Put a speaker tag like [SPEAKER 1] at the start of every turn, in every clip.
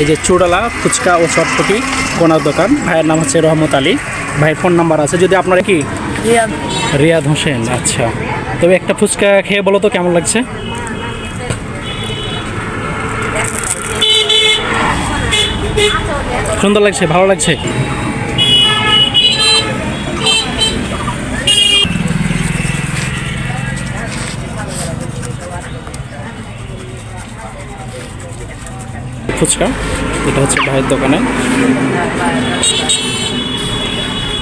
[SPEAKER 1] এই যে চুড়ালা ফুচকা ও চটপটি কোনার দোকান। ভাইয়ের নাম হচ্ছে রহমত আলী। ভাইয়ের ফোন নাম্বার আছে যদি আপনারা কি? রিয়াদ হোসেন আচ্ছা। তবে একটা ফুচকা খেয়ে বলো তো কেমন লাগছে? সুন্দর লাগছে ভালো লাগছে? ফুচকা, এটা হচ্ছে ভাইয়ের দোকানে।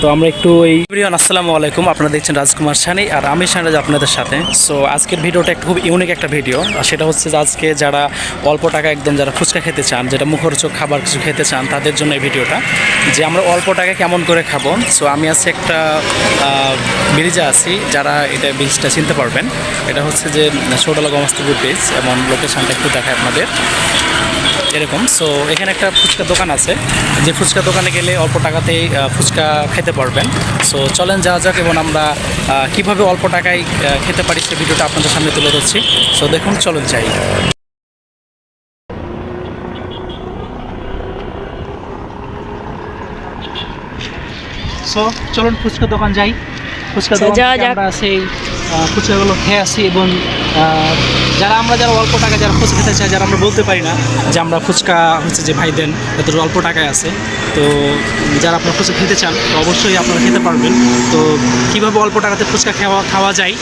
[SPEAKER 1] তো আমরা একটু এই আসসালামু আলাইকুম। আপনারা দেখছেন রাজকুমার সানি আর আমি সানরাজ আপনাদের সাথে। সো আজকের ভিডিওটা একটু খুব ইউনিক একটা ভিডিও। আর সেটা হচ্ছে যে আজকে যারা অল্প টাকা একদম যারা ফুচকা খেতে চান যেটা মুখরোচক খাবার কিছু খেতে চান, তাদের জন্য এই ভিডিওটা। যে আমরা অল্প টাকা কেমন করে খাব। সো আমি আছি একটা ব্রিজে আছি। যারা এটা ব্রিজটা চিনতে পারবেন, এটা হচ্ছে যে ছোটলা গমস্তুপুর ব্রিজ এবং লোকেশনটা একটু দেখায় আপনাদের। এরকম। সো এখানে একটা ফুচকা দোকান আছে। যে ফুচকা দোকানে গেলে অল্প টাকাতেই আহ, ফুচকা খেতে পারবেন। সো চলেন যাওয়া যাক এবং আমরা কীভাবে অল্প টাকায় খেতে পারি সে ভিডিওটা আপনাদের সামনে তুলে ধরছি। সো দেখুন চলুন যাই। সো চলুন ফুচকা দোকান যাই। ফুচকা দোকান। আমরা সেই আহ, ফুচকাগুলো খেয়ে আসি এবং যারা আমরা যারা অল্প টাকা যারা ফুচকা খেতে চাই, যারা আমরা বলতে পারি না যে আমরা ফুচকা হচ্ছে যে ভাই দেন এত অল্প টাকায় আছে তো যারা আপনারা ফুচকা খেতে চান, তো অবশ্যই আপনারা খেতে পারবেন তো কীভাবে অল্প টাকাতে ফুচকা খাওয়া খাওয়া যায়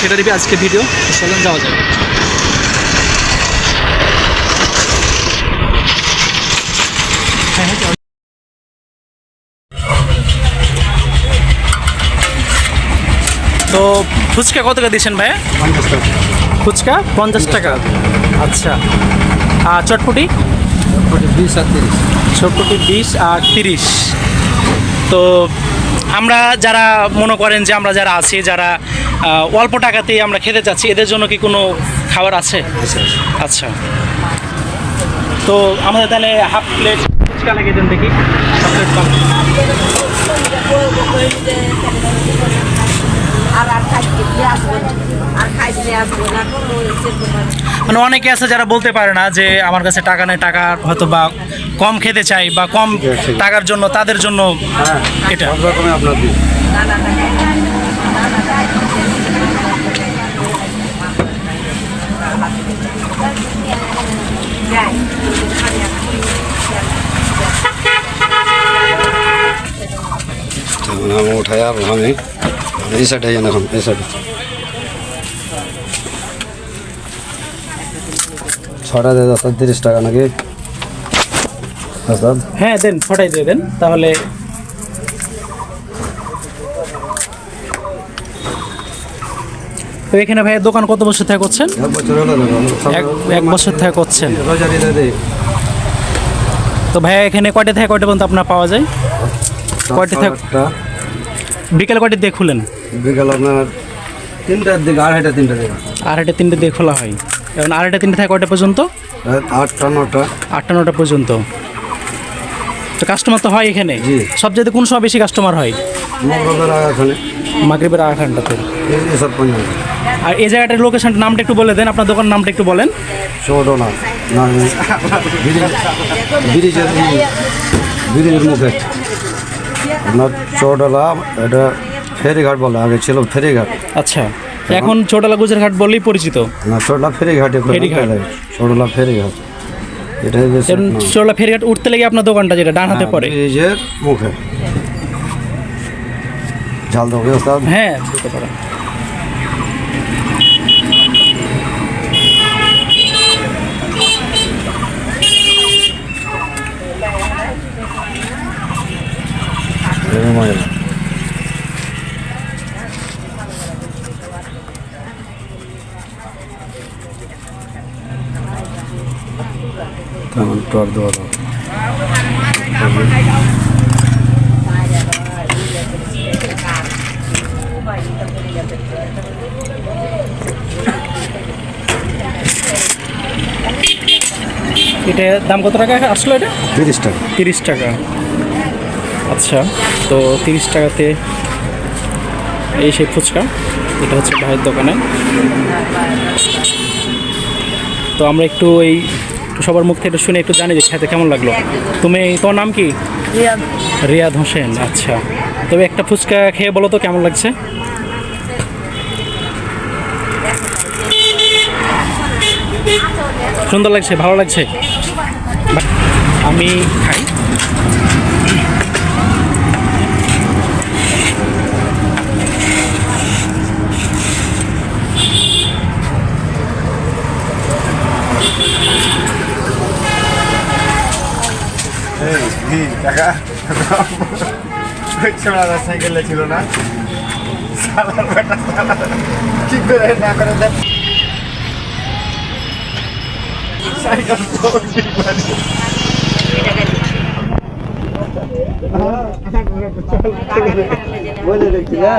[SPEAKER 1] সেটা দিবি আজকে ভিডিও চলেন যাওয়া যাও। তো ফুচকা কত টাকা দিয়েছেন ভাইয়া? ফুচকা পঞ্চাশ টাকা। আচ্ছা। আর চটপটি?
[SPEAKER 2] বিশ আর তিরিশ।
[SPEAKER 1] চটপটি বিশ আর তিরিশ। তো আমরা যারা মনে করেন যে আমরা যারা আছি যারা অল্প টাকাতেই আমরা খেতে চাচ্ছি এদের জন্য কি কোনো খাবার আছে? আচ্ছা। তো আমাদের তাহলে হাফ প্লেট ফুচকা লাগিয়ে দেন দেখি। হাফ প্লেট
[SPEAKER 3] আর আর খাইতে দিয়ে আসব আর খাইতে আসব না কোনো
[SPEAKER 1] মানে অনেকে আছে যারা বলতে পারে না যে আমার কাছে টাকা নেই টাকা হয়তো বা কম খেতে চাই বা কম টাকার জন্য তাদের জন্য এটা।
[SPEAKER 2] তখন আমি উঠাই আর আমি এই সাইডে যান এখন এই সাইডে ছটা দিয়ে দশ তিরিশ টাকা নাকি? আচ্ছা
[SPEAKER 1] হ্যাঁ দেন ফটাই দিয়ে দেন তাহলে তো এখানে ভাই দোকান কত বছর থেকে করছেন?
[SPEAKER 2] এক বছর
[SPEAKER 1] এক এক বছর থেকে করছেন। তো ভাইয়া এখানে কয়টা থেকে কয়টা পর্যন্ত আপনার পাওয়া যায়? কয়টা থেকে বিকেল কয়টা দিয়ে খুলেন?
[SPEAKER 2] বিকাল আপনার তিনটার দিকে আড়াইটা তিনটা দিকে।
[SPEAKER 1] আড়াইটা তিনটে দিয়ে খোলা হয়। এবং আড়াইটা তিনটে থেকে কয়টা পর্যন্ত?
[SPEAKER 2] আটটা নটা।
[SPEAKER 1] আটটা নটা পর্যন্ত। তো কাস্টমার তো হয় এখানে। সবচেয়ে কোন সময় বেশি কাস্টমার হয়?
[SPEAKER 2] মগরবের এখানে পর্যন্ত
[SPEAKER 1] আর এই জায়গাটার লোকেশনটার নামটা একটু বলে দেন আপনার দোকানের নামটা একটু বলেন।
[SPEAKER 2] চৌডোনা ব্রিজের মুখে। আপনার চৌডলা এটা ফেরিঘাট বলে আগে ছিল ফেরিঘাট।
[SPEAKER 1] আচ্ছা এখন ছোটলা গুজরাঘাট বলেই পরিচিত।
[SPEAKER 2] না ছোটলা ফেরিঘাটে
[SPEAKER 1] ফেরিঘাট।
[SPEAKER 2] ছোটলা ফেরিঘাট।
[SPEAKER 1] ছোটলা ফেরিঘাট উঠতে লেগে আপনার দোকানটা যেটা ডান হাতে পড়ে।
[SPEAKER 2] ব্রিজের মুখে। ঝাল দেবো
[SPEAKER 1] হ্যাঁ দিতে পারেন
[SPEAKER 2] এরকম হয়। দেওয়া দাও।
[SPEAKER 1] এটা দাম কত টাকা আসলো এটা?
[SPEAKER 2] তিরিশ টাকা।
[SPEAKER 1] তিরিশ টাকা। আচ্ছা তো তিরিশ টাকাতে এই সেই ফুচকা এটা হচ্ছে ভাইয়ের দোকানে। তো আমরা একটু এই একটু সবার মুখ থেকে শুনে একটু জানি যে খেতে কেমন লাগল? তুমি তোমার নাম কি? রিয়াদ হোসেন আচ্ছা। তবে একটা ফুচকা খেয়ে বলো তো কেমন লাগছে? সুন্দর লাগছে ভালো লাগছে? আমি খাই।
[SPEAKER 4] টাকা সাইকেলে ছিল
[SPEAKER 2] বলে দেখছি না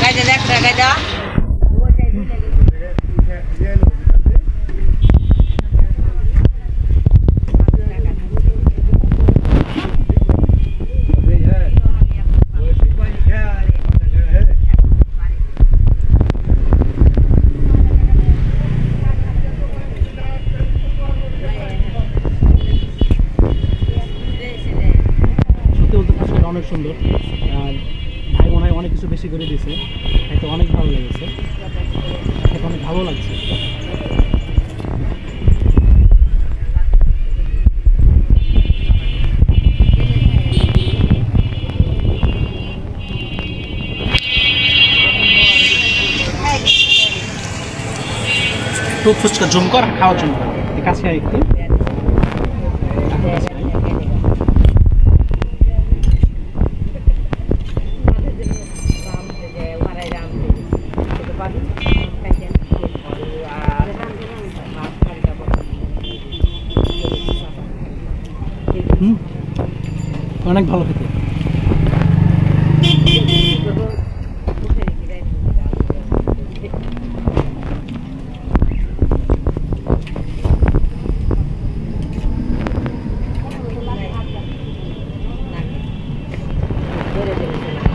[SPEAKER 3] গাইদা দেখ
[SPEAKER 1] সত্যি বলতে ফুচকাটা অনেক সুন্দর আর ভাই মনে হয় অনেক কিছু বেশি করে দিয়েছে খেতে অনেক ভালো লেগেছে। খেতে অনেক ভালো লাগছে। একটু ফুচকা জুম কর খাওয়া জুম কর কাছে একটু হুম? অনেক ভালো খেতে। খুবই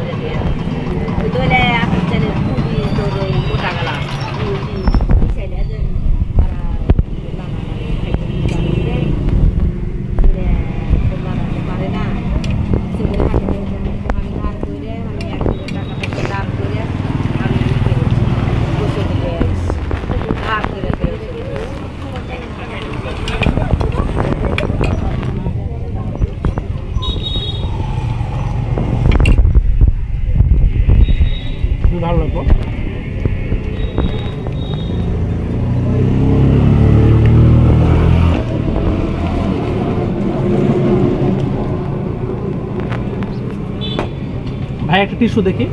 [SPEAKER 1] একটা টিস্যু দেখি।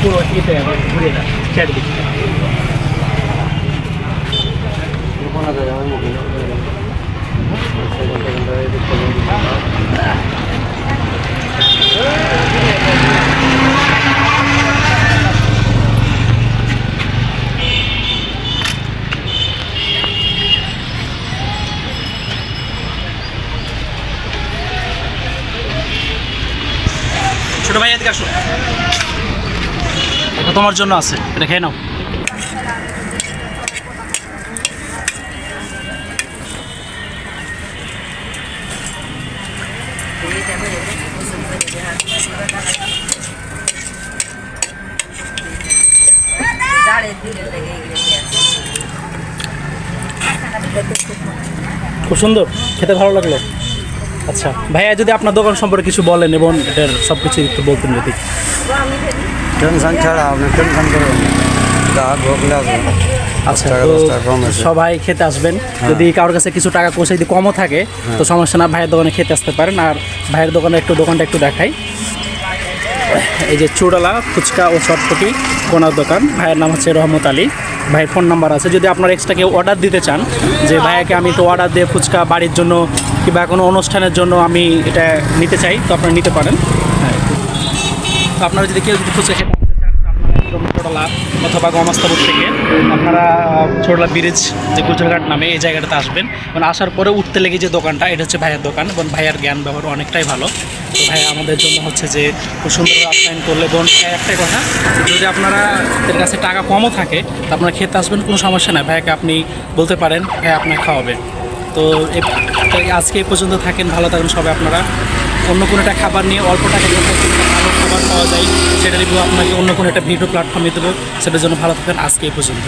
[SPEAKER 1] পুরো এটা ঘুরে না চারিদিকে। ছোট ভাই, এদিকে আসো। এটা তোমার জন্য আছে। এটা খেয়ে নাও। খুব সুন্দর। খেতে ভালো লাগল। আচ্ছা ভাইয়া যদি আপনার দোকান সম্পর্কে কিছু বলেন এবং এটার সব কিছু একটু বলতেন যদি।
[SPEAKER 2] টেনশন ছাড়া আপনি টেনশন করবেন
[SPEAKER 1] আচ্ছা। সবাই খেতে আসবেন। যদি কারোর কাছে কিছু টাকা পয়সা যদি কমও থাকে তো সমস্যা না ভাইয়ের দোকানে খেতে আসতে পারেন। আর ভাইয়ের দোকানে একটু দোকানটা একটু দেখাই। এই যে চুড়ালা ফুচকা ও চটপটি কোনার দোকান। ভাইয়ের নাম হচ্ছে রহমত আলী। ভাইয়ের ফোন নাম্বার আছে। যদি আপনার এক্সট্রা কেউ অর্ডার দিতে চান, যে ভাইয়াকে আমি তো অর্ডার দিয়ে ফুচকা বাড়ির জন্য কিংবা কোনো অনুষ্ঠানের জন্য আমি এটা নিতে চাই, তো আপনারা নিতে পারেন। হ্যাঁ। আপনারা যদি কেউ যদি ফুচকা খেতে আসতে চান তো আপনারা একদম চুড়ালা অথবা গমাস্তাপুর থেকে আপনারা ছোটলা ব্রিজ যে গুজরাঘাট নামে এই জায়গাটাতে আসবেন। এবং আসার পরে উঠতে লেগে যে দোকানটা, এটা হচ্ছে ভাইয়ের দোকান। এবং ভাইয়ার জ্ঞান ব্যবহার অনেকটাই ভালো। তো ভাই আমাদের জন্য হচ্ছে যে খুব সুন্দর আপ্যায়ন করলে এবং একটাই কথা, যদি আপনারা এর কাছে টাকা কমও থাকে, তো আপনারা খেতে আসবেন, কোনো সমস্যা নাই। ভাইয়াকে আপনি বলতে পারেন ভাই আপনাকে খাওয়াবে। তো আজকে এই পর্যন্ত থাকেন, ভালো থাকেন সবাই আপনারা। অন্য কোনো একটা খাবার নিয়ে অল্প টাকা ভালো খাবার পাওয়া যায়, সেটা রিভিউ আপনাকে অন্য কোনো একটা ভিডিও প্ল্যাটফর্মে দেবো। সেটার জন্য ভালো থাকবেন। আজকে এই পর্যন্ত।